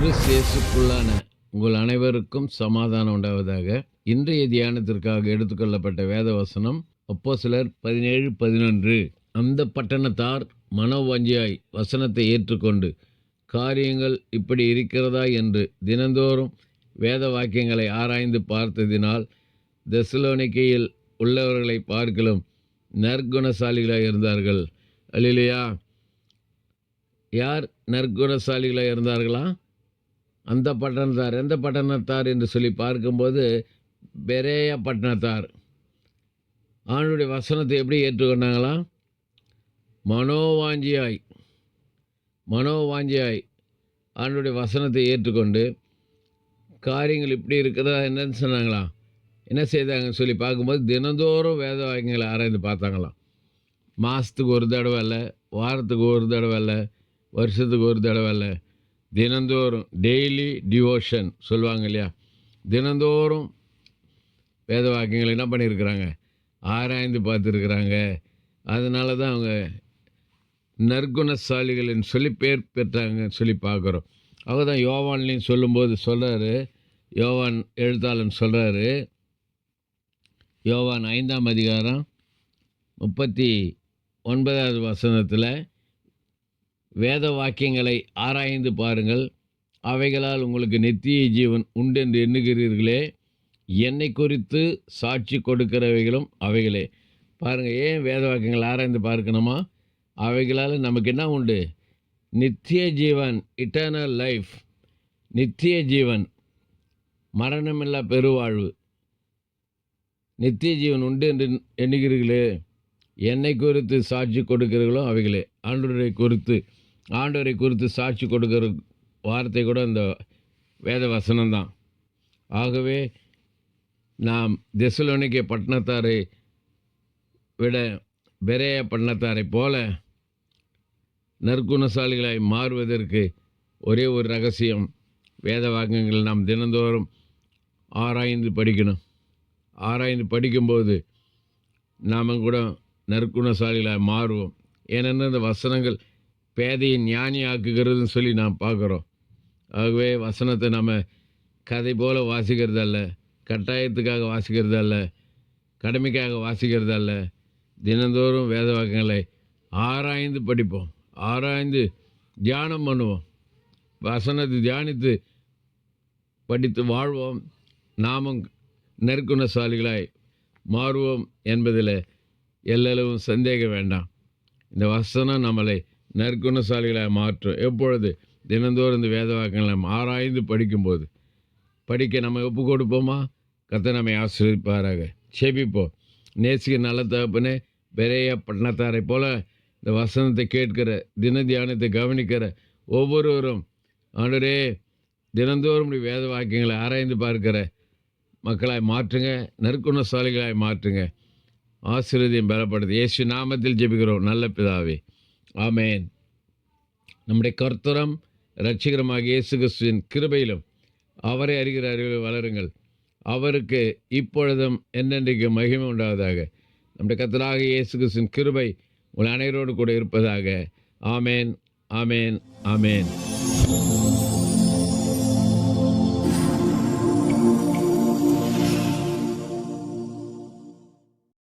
கிறிஸ்தியேசுக்குள்ளான உங்கள் அனைவருக்கும் சமாதானம் உண்டாவதாக இன்றைய தியானத்திற்காக எடுத்துக்கொள்ளப்பட்ட வேத வசனம் அப்போ சிலர் பதினேழு பதினொன்று. அந்த பட்டணத்தார் மனோவாஞ்சியாய் வசனத்தை ஏற்றுக்கொண்டு காரியங்கள் இப்படி இருக்கிறதா? என்று தினந்தோறும் வேத வாக்கியங்களை ஆராய்ந்து பார்த்ததினால் தெசலோனிக்கையில் உள்ளவர்களை பார்க்கலும் நற்குணசாலிகளாக இருந்தார்கள். அல்லையா யார் நற்குணசாலிகளாக இருந்தார்களா? அந்த பட்டணத்தார் எந்த பட்டணத்தார் என்று சொல்லி பார்க்கும்போது பெரேய பட்டணத்தார். ஆணுடைய வசனத்தை எப்படி ஏற்றுக்கொண்டாங்களாம் மனோவாஞ்சியாய் மனோவாஞ்சியாய் ஆண்டுடைய வசனத்தை ஏற்றுக்கொண்டு காரியங்கள் இப்படி இருக்கிறதா என்னன்னு சொன்னாங்களாம் என்ன செய்தாங்கன்னு சொல்லி பார்க்கும்போது தினந்தோறும் வேத வாக்கியங்களை ஆராய்ந்து பார்த்தாங்களாம். மாதத்துக்கு ஒரு தடவை இல்லை வாரத்துக்கு ஒரு தடவை இல்லை வருஷத்துக்கு ஒரு தடவை இல்லை தினந்தோறும் டெய்லி டிவோஷன் சொல்லுவாங்க இல்லையா? தினந்தோறும் வேத வாக்கியங்கள் என்ன பண்ணியிருக்கிறாங்க? ஆராய்ந்து பார்த்துருக்குறாங்க. அதனால தான் அவங்க நற்குணசாலிகள்னு சொல்லி பேர் பெற்றாங்கன்னு சொல்லி பார்க்குறோம். அவங்க தான் யோவான்லையும் சொல்லும்போது சொல்கிறாரு யோவான் எழுத்தாளன் சொல்கிறாரு யோவான் ஐந்தாம் அதிகாரம் முப்பத்தி ஒன்பதாவது வசனத்தில் வேத வாக்கியங்களை ஆராய்ந்து பாருங்கள். அவைகளால் உங்களுக்கு நித்திய ஜீவன் உண்டென்று எண்ணுகிறீர்களே. என்னை குறித்து சாட்சி கொடுக்கிறவைகளும் அவைகளே. பாருங்கள் ஏன் வேத வாக்கியங்களை ஆராய்ந்து பார்க்கணுமா? அவைகளால் நமக்கு என்ன உண்டு? நித்திய ஜீவன் இட்டர்னல் லைஃப் நித்திய ஜீவன் மரணமில்லா பெருவாழ்வு. நித்திய ஜீவன் உண்டு என்று எண்ணுகிறீர்களே. என்னை குறித்து சாட்சி கொடுக்கிறீர்களோ அவைகளே. ஆண்டவரை குறித்து ஆண்டவரை குறித்து சாட்சி கொடுக்கிற வார்த்தை கூட அந்த வேத வசனம்தான் ஆகவே நாம் தெசலோனிக்கை பட்டணத்தாரை விட பெரேய பட்டணத்தாரை போல நற்குணசாலிகளாய் மாறுவதற்கு ஒரே ஒரு ரகசியம் வேத வாக்கியங்கள் நாம் தினந்தோறும் ஆராய்ந்து படிக்கணும். ஆராய்ந்து படிக்கும்போது நாம் கூட நற்குணசாலிகளாக மாறுவோம். ஏனென்றால் இந்த வசனங்கள் பேதையை ஞானி ஆக்குகிறதுன்னு சொல்லி நாம் பார்க்குறோம். ஆகவே வசனத்தை நம்ம கதை போல் வாசிக்கிறது அல்ல கட்டாயத்துக்காக வாசிக்கிறது அல்ல கடமைக்காக வாசிக்கிறது அல்ல. தினந்தோறும் வேத வாக்கங்களை ஆராய்ந்து படிப்போம் ஆராய்ந்து தியானம் பண்ணுவோம். வசனத்தை தியானித்து படித்து வாழ்வோம். நாமும் நெருக்குணசாலிகளாய் மாறுவோம் என்பதில் எல்லளவும் சந்தேகம் வேண்டாம். இந்த வசனம் நம்மளை நற்குணசாலிகளாக மாற்றும் எப்பொழுது? தினந்தோறும் இந்த வேத வாக்கியங்களை ஆராய்ந்து படிக்கும்போது. படிக்க நம்ம ஒப்பு கொடுப்போமா? கத்தை நம்மை ஆசிரியப்பாராக செபிப்போம். நேசிக்க நல்ல தகப்பனே பெரிய பட்டணத்தாரை போல் இந்த வசனத்தை கேட்கிற தின தியானத்தை கவனிக்கிற ஒவ்வொருவரும் ஆண்டரே தினந்தோறும் இப்படி வேத வாக்கியங்களை ஆராய்ந்து பார்க்கிற மக்களாய் மாற்றுங்க நற்குணசாலிகளாய் மாற்றுங்க. ஆசிரியம் பெறப்படுது. இயேசு நாமத்தில் ஜெபிக்கிறோம். நல்ல பிதாவே. ஆமேன். நம்முடைய கர்த்தரம் ரட்சிகரமாக இயேசு கிறிஸ்துவின் கிருபையிலும் அவரை அறிகிற அறிவில் வளருங்கள். அவருக்கு இப்பொழுதும் என்னென்றைக்கு மகிமை உண்டாவதாக. நம்முடைய கர்த்தராக இயேசு கிறிஸ்துவின் கிருபை உங்கள் அனைவரோடு கூட இருப்பதாக. ஆமேன் ஆமேன் ஆமேன்.